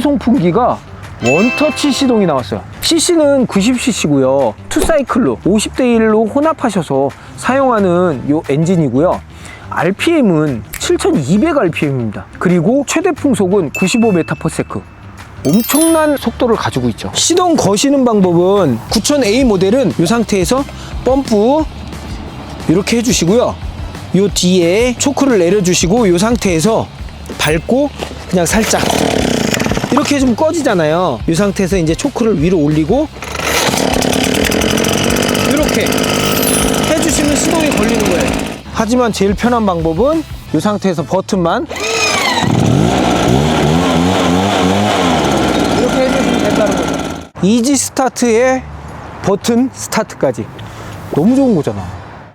선풍기가 원터치 시동이 나왔어요. CC는 90cc고요. 투사이클로 50대 1로 혼합하셔서 사용하는 요 엔진이고요. RPM은 7200rpm입니다. 그리고 최대 풍속은 95m/s. 엄청난 속도를 가지고 있죠. 시동 거시는 방법은 9000A 모델은 이 상태에서 펌프 이렇게 해주시고요. 요 뒤에 초크를 내려주시고 이 상태에서 밟고 그냥 살짝 이렇게 해주면 꺼지잖아요. 이 상태에서 이제 초크를 위로 올리고 이렇게 해주시면 시동이 걸리는 거예요. 하지만 제일 편한 방법은 이 상태에서 버튼만 이렇게 해주시면 된다는 거죠. 이지 스타트에 버튼 스타트까지 너무 좋은 거잖아.